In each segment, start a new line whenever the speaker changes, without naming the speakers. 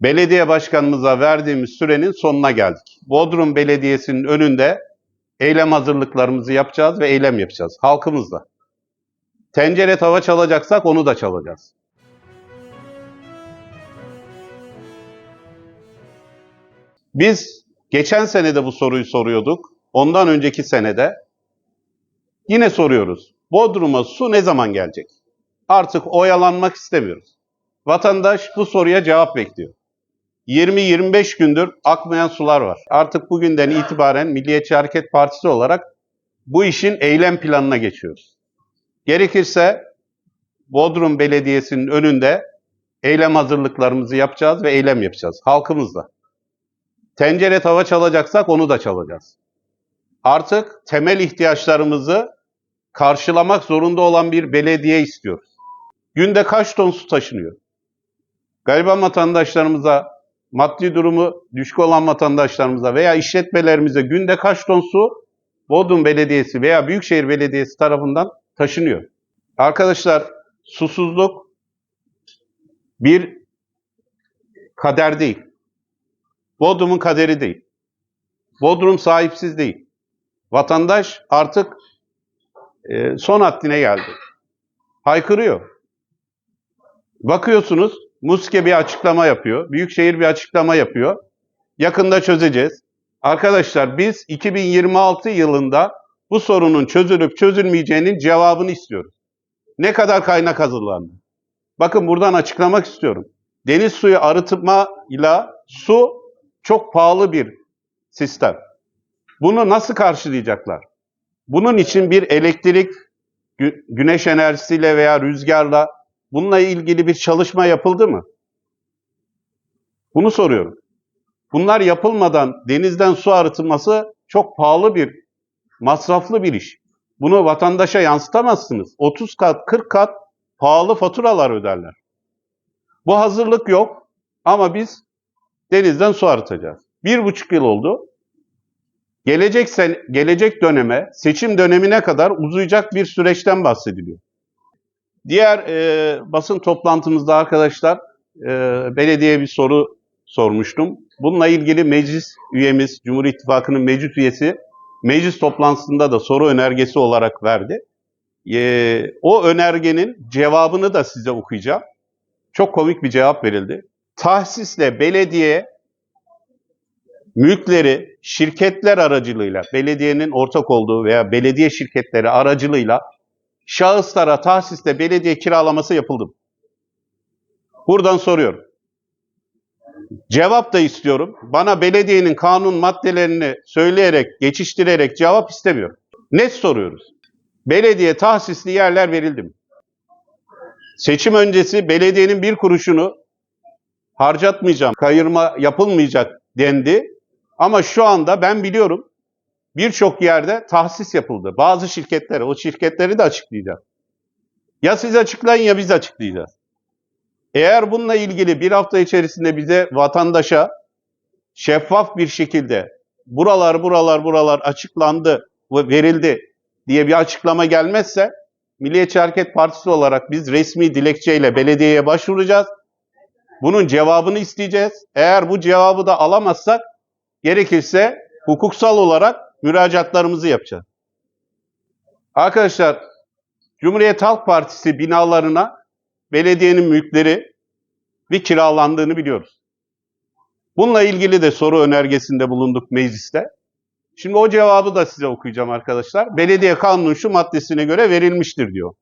belediye başkanımıza verdiğimiz sürenin sonuna geldik. Bodrum Belediyesi'nin önünde eylem hazırlıklarımızı yapacağız ve eylem yapacağız halkımızla. Tencere tava çalacaksak onu da çalacağız. Biz geçen sene de bu soruyu soruyorduk. Ondan önceki senede yine soruyoruz. Bodrum'a su ne zaman gelecek? Artık oyalanmak istemiyoruz. Vatandaş bu soruya cevap bekliyor. 20-25 gündür akmayan sular var. Artık bugünden itibaren Milliyetçi Hareket Partisi olarak bu işin eylem planına geçiyoruz. Gerekirse Bodrum Belediyesi'nin önünde eylem hazırlıklarımızı yapacağız ve eylem yapacağız halkımızla. Tencere tava çalacaksak onu da çalacağız. Artık temel ihtiyaçlarımızı karşılamak zorunda olan bir belediye istiyoruz. Günde kaç ton su taşınıyor? Gariban vatandaşlarımıza, maddi durumu düşük olan vatandaşlarımıza veya işletmelerimize günde kaç ton su Bodrum Belediyesi veya Büyükşehir Belediyesi tarafından taşınıyor? Arkadaşlar susuzluk bir kader değil. Bodrum'un kaderi değil. Bodrum sahipsiz değil. Vatandaş artık e, son haddine geldi. Haykırıyor. Bakıyorsunuz Muske bir açıklama yapıyor. Büyükşehir bir açıklama yapıyor. Yakında çözeceğiz. Arkadaşlar biz 2026 yılında bu sorunun çözülüp çözülmeyeceğinin cevabını istiyoruz. Ne kadar kaynak hazırlandı? Bakın buradan açıklamak istiyorum. Deniz suyu arıtma ile su çok pahalı bir sistem. Bunu nasıl karşılayacaklar? Bunun için bir elektrik, gü- güneş enerjisiyle veya rüzgarla bununla ilgili bir çalışma yapıldı mı? Bunu soruyorum. Bunlar yapılmadan denizden su arıtılması çok pahalı bir, masraflı bir iş. Bunu vatandaşa yansıtamazsınız. 30 kat, 40 kat pahalı faturalar öderler. Bu hazırlık yok ama biz denizden su arıtacağız. Bir buçuk yıl oldu. Gelecek, sen, gelecek döneme, seçim dönemine kadar uzayacak bir süreçten bahsediliyor. Diğer e, basın toplantımızda arkadaşlar e, belediye bir soru sormuştum. Bununla ilgili meclis üyemiz, Cumhur İttifakı'nın meclis üyesi meclis toplantısında da soru önergesi olarak verdi. E, o önergenin cevabını da size okuyacağım. Çok komik bir cevap verildi. Tahsisle belediye mülkleri şirketler aracılığıyla, belediyenin ortak olduğu veya belediye şirketleri aracılığıyla şahıslara tahsisle belediye kiralaması yapıldı? Buradan soruyorum. Cevap da istiyorum. Bana belediyenin kanun maddelerini söyleyerek, geçiştirerek cevap istemiyorum. Net soruyoruz. Belediye tahsisli yerler verildi mi? Seçim öncesi belediyenin bir kuruşunu harcatmayacağım, kayırma yapılmayacak dendi. Ama şu anda ben biliyorum birçok yerde tahsis yapıldı. Bazı şirketlere, o şirketleri de açıklayacağız. Ya siz açıklayın ya biz açıklayacağız. Eğer bununla ilgili bir hafta içerisinde bize vatandaşa şeffaf bir şekilde buralar buralar buralar açıklandı ve verildi diye bir açıklama gelmezse Milliyetçi Hareket Partisi olarak biz resmi dilekçeyle belediyeye başvuracağız. Bunun cevabını isteyeceğiz. Eğer bu cevabı da alamazsak gerekirse hukuksal olarak müracaatlarımızı yapacağız. Arkadaşlar Cumhuriyet Halk Partisi binalarına belediyenin mülkleri bir kiralandığını biliyoruz. Bununla ilgili de soru önergesinde bulunduk mecliste. Şimdi o cevabı da size okuyacağım arkadaşlar. Belediye kanunun şu maddesine göre verilmiştir diyor.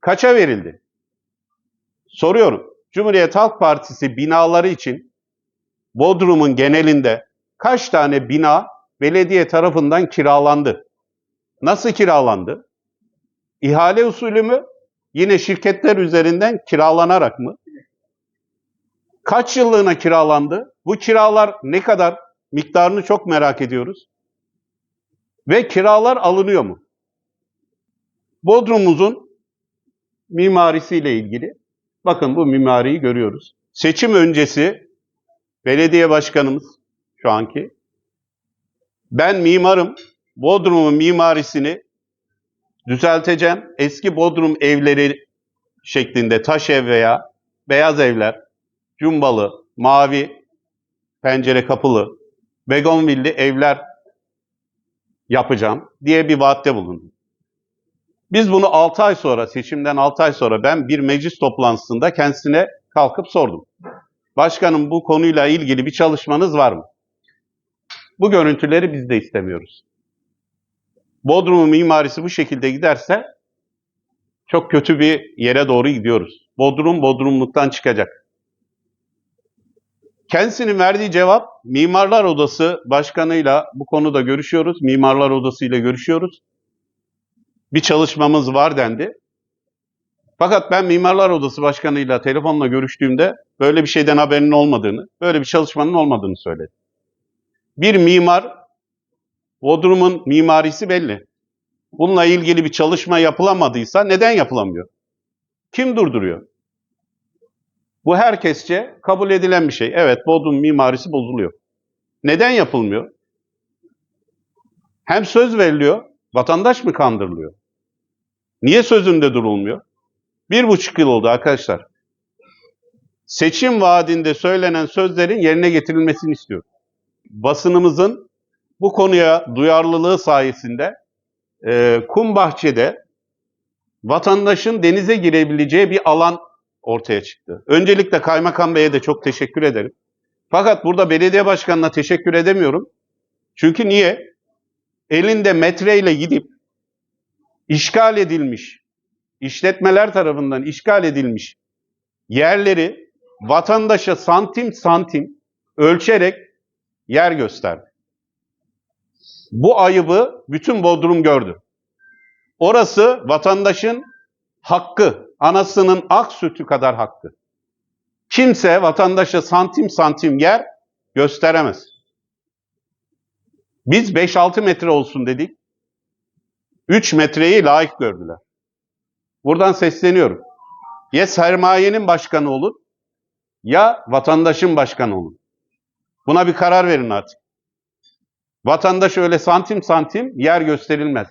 Kaça verildi? Soruyorum. Cumhuriyet Halk Partisi binaları için Bodrum'un genelinde kaç tane bina belediye tarafından kiralandı? Nasıl kiralandı? İhale usulü mü? Yine şirketler üzerinden kiralanarak mı? Kaç yıllığına kiralandı? Bu kiralar ne kadar? Miktarını çok merak ediyoruz. Ve kiralar alınıyor mu? Bodrum'umuzun mimarisiyle ilgili bakın bu mimariyi görüyoruz. Seçim öncesi belediye başkanımız şu anki ben mimarım. Bodrum'un mimarisini düzelteceğim. Eski Bodrum evleri şeklinde taş ev veya beyaz evler, cumbalı, mavi pencere kapılı, begonvilli evler yapacağım diye bir vaatte bulundum. Biz bunu 6 ay sonra, seçimden 6 ay sonra ben bir meclis toplantısında kendisine kalkıp sordum. Başkanım bu konuyla ilgili bir çalışmanız var mı? Bu görüntüleri biz de istemiyoruz. Bodrum'un mimarisi bu şekilde giderse çok kötü bir yere doğru gidiyoruz. Bodrum Bodrumluktan çıkacak. Kendisinin verdiği cevap Mimarlar Odası Başkanı'yla bu konuda görüşüyoruz. Mimarlar Odası ile görüşüyoruz. Bir çalışmamız var dendi. Fakat ben Mimarlar Odası Başkanı'yla telefonla görüştüğümde böyle bir şeyden haberinin olmadığını, böyle bir çalışmanın olmadığını söyledi. Bir mimar, Bodrum'un mimarisi belli. Bununla ilgili bir çalışma yapılamadıysa neden yapılamıyor? Kim durduruyor? Bu herkesçe kabul edilen bir şey. Evet, Bodrum mimarisi bozuluyor. Neden yapılmıyor? Hem söz veriliyor, vatandaş mı kandırılıyor? Niye sözünde durulmuyor? Bir buçuk yıl oldu arkadaşlar. Seçim vaadinde söylenen sözlerin yerine getirilmesini istiyorum. Basınımızın bu konuya duyarlılığı sayesinde e, Kumbahçe'de vatandaşın denize girebileceği bir alan ortaya çıktı. Öncelikle Kaymakam Bey'e de çok teşekkür ederim. Fakat burada belediye başkanına teşekkür edemiyorum. Çünkü niye? Elinde metreyle gidip işgal edilmiş, işletmeler tarafından işgal edilmiş yerleri vatandaşa santim santim ölçerek yer gösterdi. Bu ayıbı bütün Bodrum gördü. Orası vatandaşın hakkı, anasının ak sütü kadar hakkı. Kimse vatandaşa santim santim yer gösteremez. Biz 5-6 metre olsun dedik. 3 metreyi layık gördüler. Buradan sesleniyorum. Ya sermayenin başkanı olun ya vatandaşın başkanı olun. Buna bir karar verin artık. Vatandaş öyle santim santim yer gösterilmez.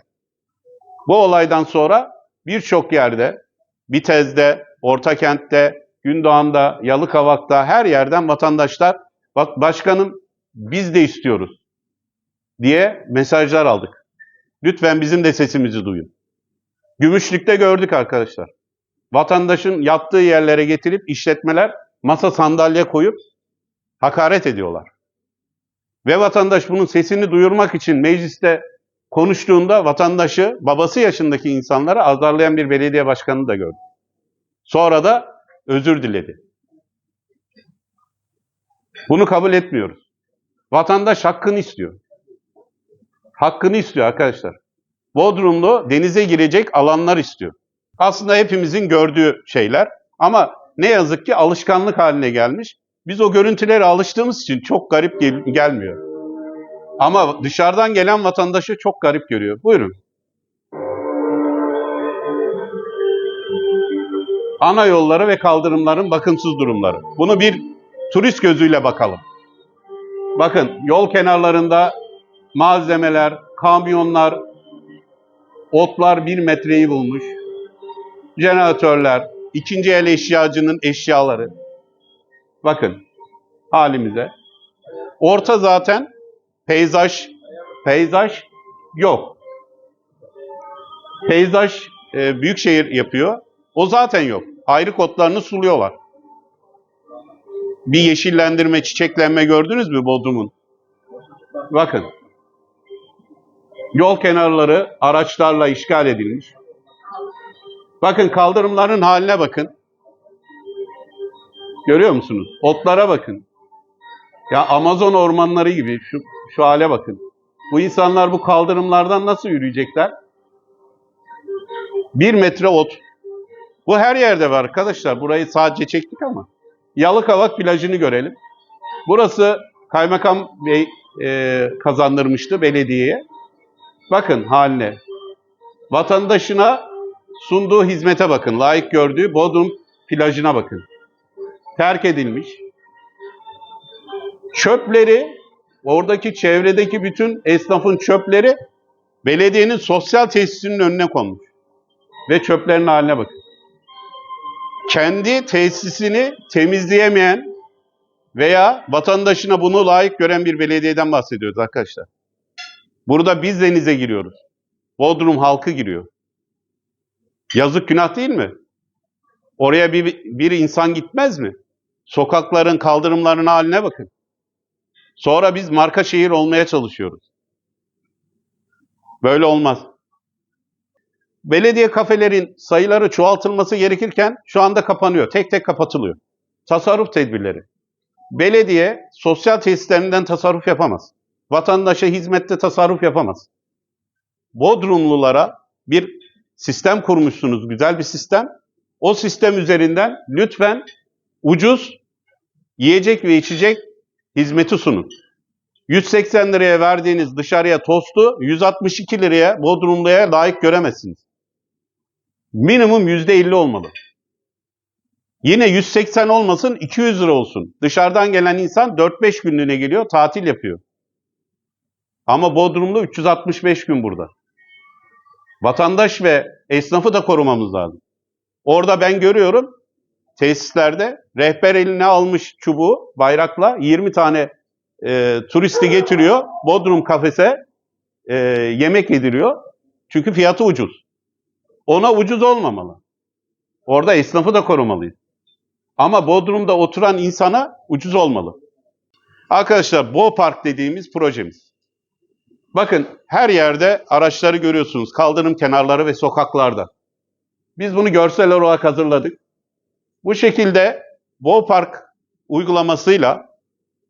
Bu olaydan sonra birçok yerde, Bitez'de, Ortakent'te, Gündoğan'da, Yalıkavak'ta her yerden vatandaşlar bak başkanım biz de istiyoruz diye mesajlar aldık. Lütfen bizim de sesimizi duyun. Gümüşlük'te gördük arkadaşlar. Vatandaşın yattığı yerlere getirip işletmeler masa sandalye koyup hakaret ediyorlar. Ve vatandaş bunun sesini duyurmak için mecliste konuştuğunda vatandaşı, babası yaşındaki insanları azarlayan bir belediye başkanı da gördüm. Sonra da özür diledi. Bunu kabul etmiyoruz. Vatandaş hakkını istiyor. Hakkını istiyor arkadaşlar. Bodrumlu denize girecek alanlar istiyor. Aslında hepimizin gördüğü şeyler ama ne yazık ki alışkanlık haline gelmiş. Biz o görüntülere alıştığımız için çok garip gel- gelmiyor. Ama dışarıdan gelen vatandaşı çok garip görüyor. Buyurun. Ana yolları ve kaldırımların bakımsız durumları. Bunu bir turist gözüyle bakalım. Bakın yol kenarlarında malzemeler, kamyonlar, otlar bir metreyi bulmuş. Jeneratörler, ikinci el eşyacının eşyaları. Bakın halimize. Orta zaten peyzaj, peyzaj yok. Peyzaj e, büyükşehir yapıyor. O zaten yok. Ayrı kotlarını suluyorlar. Bir yeşillendirme, çiçeklenme gördünüz mü Bodrum'un? Bakın. Yol kenarları araçlarla işgal edilmiş. Bakın kaldırımların haline bakın. Görüyor musunuz? Otlara bakın. Ya Amazon ormanları gibi şu, şu hale bakın. Bu insanlar bu kaldırımlardan nasıl yürüyecekler? Bir metre ot. Bu her yerde var arkadaşlar. Burayı sadece çektik ama. Yalıkavak plajını görelim. Burası Kaymakam Bey e, kazandırmıştı belediyeye. Bakın haline. Vatandaşına sunduğu hizmete bakın. Layık gördüğü Bodrum plajına bakın. Terk edilmiş. Çöpleri, oradaki çevredeki bütün esnafın çöpleri belediyenin sosyal tesisinin önüne konmuş. Ve çöplerin haline bakın. Kendi tesisini temizleyemeyen veya vatandaşına bunu layık gören bir belediyeden bahsediyoruz arkadaşlar. Burada biz denize giriyoruz. Bodrum halkı giriyor. Yazık günah değil mi? Oraya bir, bir insan gitmez mi? Sokakların, kaldırımların haline bakın. Sonra biz marka şehir olmaya çalışıyoruz. Böyle olmaz. Belediye kafelerin sayıları çoğaltılması gerekirken şu anda kapanıyor. Tek tek kapatılıyor. Tasarruf tedbirleri. Belediye sosyal tesislerinden tasarruf yapamaz. Vatandaşa hizmette tasarruf yapamaz. Bodrumlulara bir sistem kurmuşsunuz, güzel bir sistem. O sistem üzerinden lütfen ucuz yiyecek ve içecek hizmeti sunun. 180 liraya verdiğiniz dışarıya tostu 162 liraya Bodrumlu'ya layık göremezsiniz. Minimum %50 olmalı. Yine 180 olmasın 200 lira olsun. Dışarıdan gelen insan 4-5 günlüğüne geliyor tatil yapıyor. Ama Bodrum'da 365 gün burada. Vatandaş ve esnafı da korumamız lazım. Orada ben görüyorum tesislerde rehber eline almış çubuğu bayrakla 20 tane e, turisti getiriyor. Bodrum kafese e, yemek yediriyor. Çünkü fiyatı ucuz. Ona ucuz olmamalı. Orada esnafı da korumalıyız. Ama Bodrum'da oturan insana ucuz olmalı. Arkadaşlar Bo Park dediğimiz projemiz. Bakın her yerde araçları görüyorsunuz. Kaldırım kenarları ve sokaklarda. Biz bunu görsel olarak hazırladık. Bu şekilde Park uygulamasıyla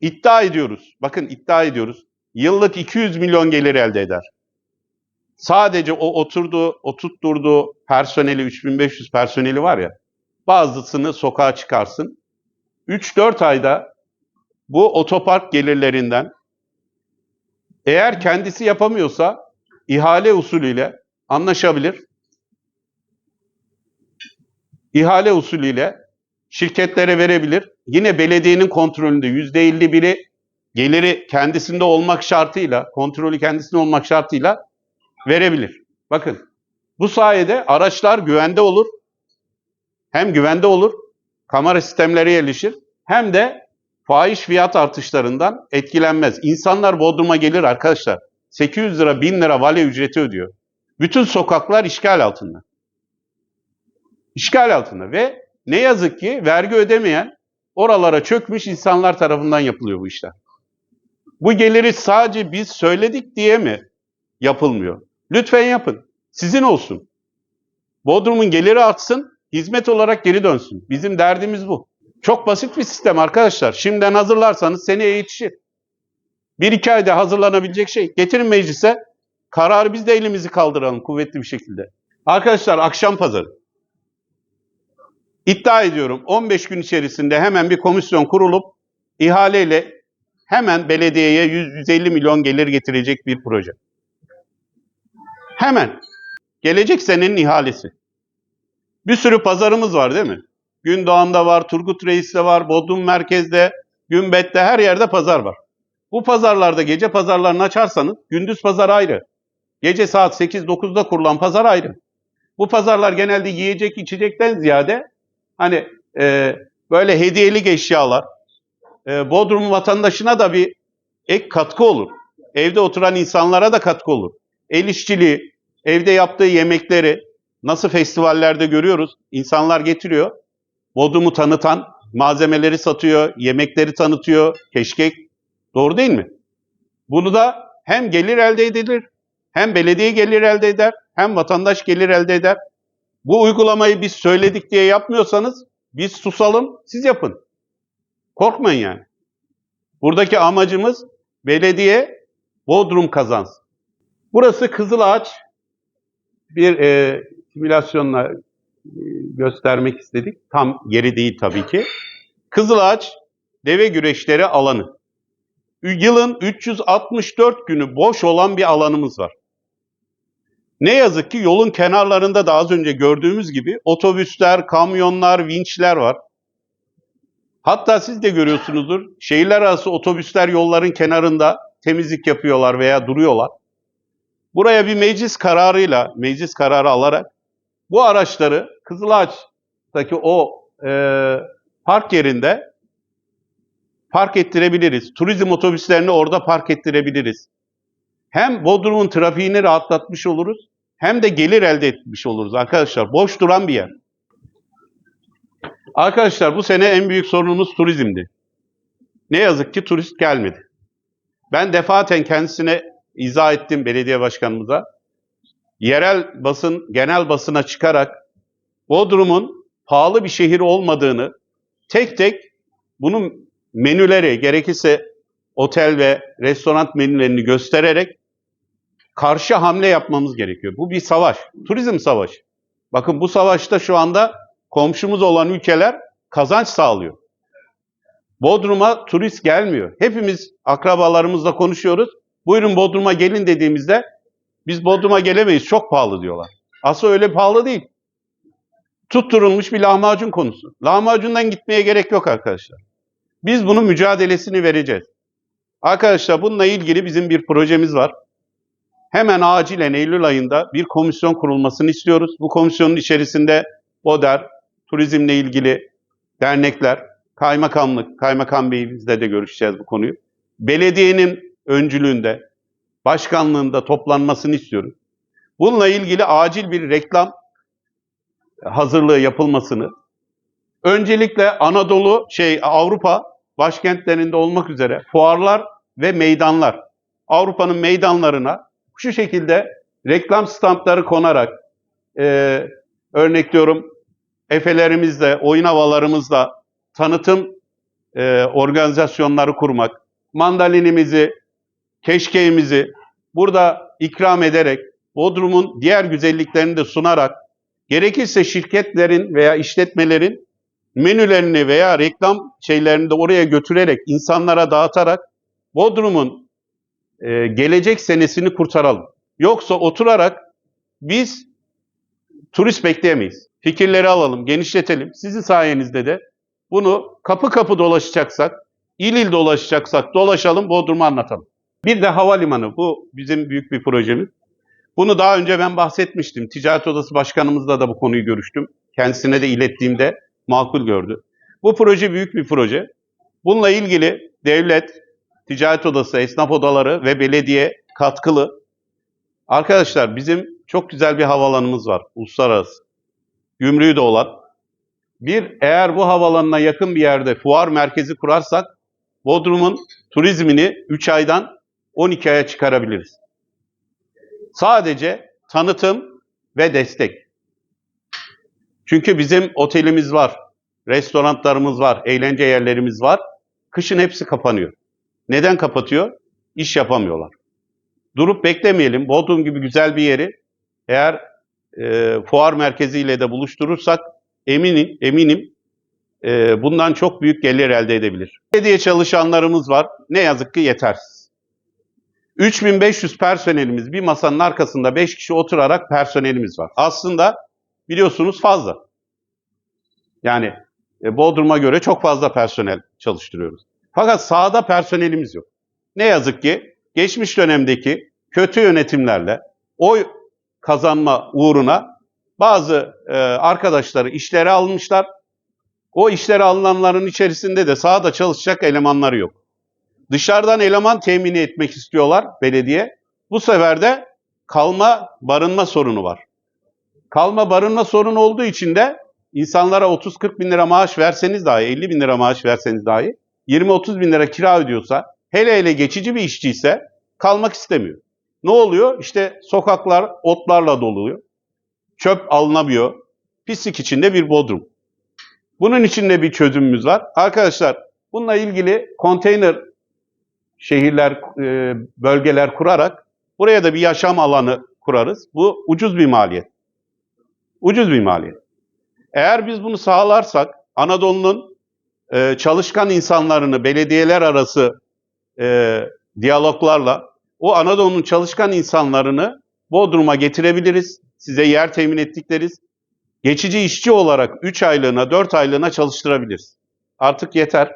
iddia ediyoruz. Bakın iddia ediyoruz. Yıllık 200 milyon gelir elde eder. Sadece o oturduğu, oturtturduğu personeli, 3500 personeli var ya, bazısını sokağa çıkarsın. 3-4 ayda bu otopark gelirlerinden eğer kendisi yapamıyorsa ihale usulüyle anlaşabilir. İhale usulüyle şirketlere verebilir. Yine belediyenin kontrolünde %51'i geliri kendisinde olmak şartıyla, kontrolü kendisinde olmak şartıyla verebilir. Bakın bu sayede araçlar güvende olur. Hem güvende olur, kamera sistemleri yerleşir hem de fahiş fiyat artışlarından etkilenmez. İnsanlar Bodrum'a gelir arkadaşlar. 800 lira, 1000 lira vale ücreti ödüyor. Bütün sokaklar işgal altında. İşgal altında ve ne yazık ki vergi ödemeyen oralara çökmüş insanlar tarafından yapılıyor bu işler. Bu geliri sadece biz söyledik diye mi yapılmıyor? Lütfen yapın. Sizin olsun. Bodrum'un geliri artsın, hizmet olarak geri dönsün. Bizim derdimiz bu. Çok basit bir sistem arkadaşlar. Şimdiden hazırlarsanız seneye yetişir. Bir iki ayda hazırlanabilecek şey. Getirin meclise, kararı biz de elimizi kaldıralım kuvvetli bir şekilde. Arkadaşlar akşam pazarı. İddia ediyorum 15 gün içerisinde hemen bir komisyon kurulup ihaleyle hemen belediyeye 100-150 milyon gelir getirecek bir proje. Hemen. Gelecek senenin ihalesi. Bir sürü pazarımız var değil mi? Gündoğan'da var, Turgut Reis'te var, Bodrum Merkez'de, Gümbet'te her yerde pazar var. Bu pazarlarda gece pazarlarını açarsanız gündüz pazar ayrı. Gece saat 8-9'da kurulan pazar ayrı. Bu pazarlar genelde yiyecek içecekten ziyade hani e, böyle hediyelik eşyalar, e, Bodrum vatandaşına da bir ek katkı olur. Evde oturan insanlara da katkı olur. El işçiliği, evde yaptığı yemekleri nasıl festivallerde görüyoruz. İnsanlar getiriyor. Bodrum'u tanıtan malzemeleri satıyor, yemekleri tanıtıyor, keşkek. Doğru değil mi? Bunu da hem gelir elde edilir, hem belediye gelir elde eder, hem vatandaş gelir elde eder. Bu uygulamayı biz söyledik diye yapmıyorsanız biz susalım, siz yapın. Korkmayın yani. Buradaki amacımız belediye Bodrum kazansın. Burası Kızılağaç. Bir e, simülasyonla e, göstermek istedik. Tam yeri değil tabii ki. Kızılağaç deve güreşleri alanı. Yılın 364 günü boş olan bir alanımız var. Ne yazık ki yolun kenarlarında da az önce gördüğümüz gibi otobüsler, kamyonlar, vinçler var. Hatta siz de görüyorsunuzdur. Şehirler arası otobüsler yolların kenarında temizlik yapıyorlar veya duruyorlar. Buraya bir meclis kararıyla, meclis kararı alarak bu araçları Kızılağaç'taki o e, park yerinde park ettirebiliriz. Turizm otobüslerini orada park ettirebiliriz. Hem Bodrum'un trafiğini rahatlatmış oluruz hem de gelir elde etmiş oluruz arkadaşlar. Boş duran bir yer. Arkadaşlar bu sene en büyük sorunumuz turizmdi. Ne yazık ki turist gelmedi. Ben defaten kendisine izah ettim belediye başkanımıza. Yerel basın, genel basına çıkarak Bodrum'un pahalı bir şehir olmadığını tek tek bunun menüleri gerekirse otel ve restoran menülerini göstererek karşı hamle yapmamız gerekiyor. Bu bir savaş. Turizm savaşı. Bakın bu savaşta şu anda komşumuz olan ülkeler kazanç sağlıyor. Bodrum'a turist gelmiyor. Hepimiz akrabalarımızla konuşuyoruz. Buyurun Bodrum'a gelin dediğimizde biz Bodrum'a gelemeyiz çok pahalı diyorlar. Aslında öyle pahalı değil. Tutturulmuş bir lahmacun konusu. Lahmacundan gitmeye gerek yok arkadaşlar. Biz bunun mücadelesini vereceğiz. Arkadaşlar bununla ilgili bizim bir projemiz var. Hemen acilen Eylül ayında bir komisyon kurulmasını istiyoruz. Bu komisyonun içerisinde BODER, turizmle ilgili dernekler, kaymakamlık, kaymakam beyimizle de görüşeceğiz bu konuyu. Belediyenin öncülüğünde, başkanlığında toplanmasını istiyoruz. Bununla ilgili acil bir reklam hazırlığı yapılmasını, öncelikle Anadolu, şey Avrupa başkentlerinde olmak üzere fuarlar ve meydanlar, Avrupa'nın meydanlarına şu şekilde reklam stampları konarak, e, örnek diyorum, efelerimizle, oyun havalarımızla tanıtım e, organizasyonları kurmak, mandalinimizi, keşkeğimizi burada ikram ederek, Bodrum'un diğer güzelliklerini de sunarak, gerekirse şirketlerin veya işletmelerin menülerini veya reklam şeylerini de oraya götürerek, insanlara dağıtarak Bodrum'un e, gelecek senesini kurtaralım. Yoksa oturarak biz turist bekleyemeyiz. Fikirleri alalım, genişletelim. Sizin sayenizde de bunu kapı kapı dolaşacaksak, il il dolaşacaksak dolaşalım, Bodrum'u anlatalım. Bir de havalimanı. Bu bizim büyük bir projemiz. Bunu daha önce ben bahsetmiştim. Ticaret Odası Başkanımızla da bu konuyu görüştüm. Kendisine de ilettiğimde makul gördü. Bu proje büyük bir proje. Bununla ilgili devlet, ticaret odası, esnaf odaları ve belediye katkılı. Arkadaşlar bizim çok güzel bir havalanımız var. Uluslararası. Gümrüğü de olan. Bir, eğer bu havalanına yakın bir yerde fuar merkezi kurarsak Bodrum'un turizmini 3 aydan 12 aya çıkarabiliriz. Sadece tanıtım ve destek. Çünkü bizim otelimiz var, restoranlarımız var, eğlence yerlerimiz var. Kışın hepsi kapanıyor. Neden kapatıyor? İş yapamıyorlar. Durup beklemeyelim. Bodrum gibi güzel bir yeri eğer e, fuar merkeziyle de buluşturursak eminim eminim e, bundan çok büyük gelir elde edebilir. Belediye çalışanlarımız var. Ne yazık ki yetersiz. 3500 personelimiz bir masanın arkasında 5 kişi oturarak personelimiz var. Aslında biliyorsunuz fazla. Yani e, Bodrum'a göre çok fazla personel çalıştırıyoruz. Fakat sahada personelimiz yok. Ne yazık ki geçmiş dönemdeki kötü yönetimlerle oy kazanma uğruna bazı e, arkadaşları işlere almışlar. O işlere alınanların içerisinde de sahada çalışacak elemanları yok. Dışarıdan eleman temini etmek istiyorlar belediye. Bu sefer de kalma barınma sorunu var. Kalma barınma sorunu olduğu için de insanlara 30-40 bin lira maaş verseniz dahi, 50 bin lira maaş verseniz dahi 20-30 bin lira kira ödüyorsa, hele hele geçici bir işçiyse kalmak istemiyor. Ne oluyor? İşte sokaklar otlarla doluyor. Çöp alınamıyor. Pislik içinde bir bodrum. Bunun için de bir çözümümüz var. Arkadaşlar bununla ilgili konteyner şehirler, e, bölgeler kurarak buraya da bir yaşam alanı kurarız. Bu ucuz bir maliyet. Ucuz bir maliyet. Eğer biz bunu sağlarsak Anadolu'nun e, çalışkan insanlarını belediyeler arası e, diyaloglarla o Anadolu'nun çalışkan insanlarını Bodrum'a getirebiliriz. Size yer temin ettikleriz. Geçici işçi olarak 3 aylığına, 4 aylığına çalıştırabiliriz. Artık yeter.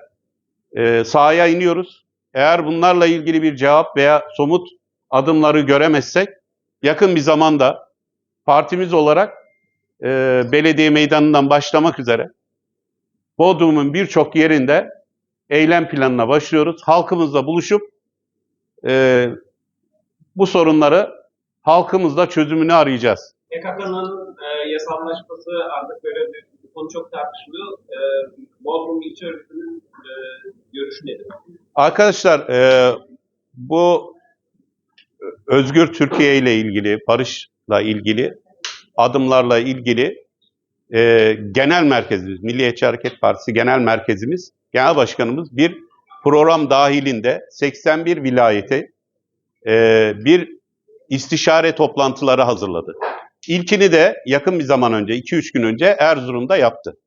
E, sahaya iniyoruz. Eğer bunlarla ilgili bir cevap veya somut adımları göremezsek yakın bir zamanda partimiz olarak e, belediye meydanından başlamak üzere Bodrum'un birçok yerinde eylem planına başlıyoruz. Halkımızla buluşup e, bu sorunları halkımızla çözümünü arayacağız.
PKK'nın e, yasallaşması artık böyle bir konu çok tartışılıyor. E, Bodrum İlçe Örgütü'nün e, görüşü nedir?
Arkadaşlar e, bu Özgür Türkiye ile ilgili, barışla ilgili, adımlarla ilgili e, genel merkezimiz, Milliyetçi Hareket Partisi genel merkezimiz, genel başkanımız bir program dahilinde 81 vilayete e, bir istişare toplantıları hazırladı. İlkini de yakın bir zaman önce, 2-3 gün önce Erzurum'da yaptı.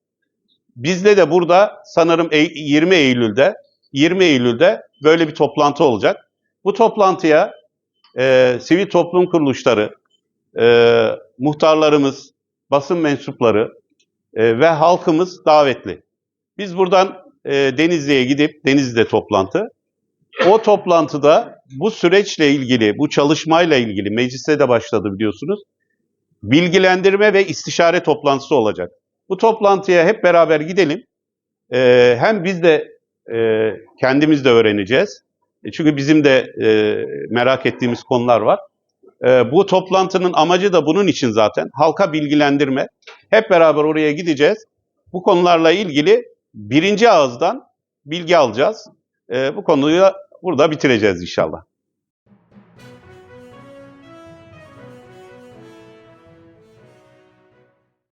Bizde de burada sanırım Ey- 20 Eylül'de 20 Eylül'de böyle bir toplantı olacak. Bu toplantıya e, sivil toplum kuruluşları, e, muhtarlarımız, basın mensupları e, ve halkımız davetli. Biz buradan e, Denizli'ye gidip, Denizli'de toplantı, o toplantıda bu süreçle ilgili, bu çalışmayla ilgili, mecliste de başladı biliyorsunuz, bilgilendirme ve istişare toplantısı olacak. Bu toplantıya hep beraber gidelim. E, hem biz de e, kendimiz de öğreneceğiz. E, çünkü bizim de e, merak ettiğimiz konular var. E, bu toplantının amacı da bunun için zaten. Halka bilgilendirme. Hep beraber oraya gideceğiz. Bu konularla ilgili birinci ağızdan bilgi alacağız. E, bu konuyu burada bitireceğiz inşallah.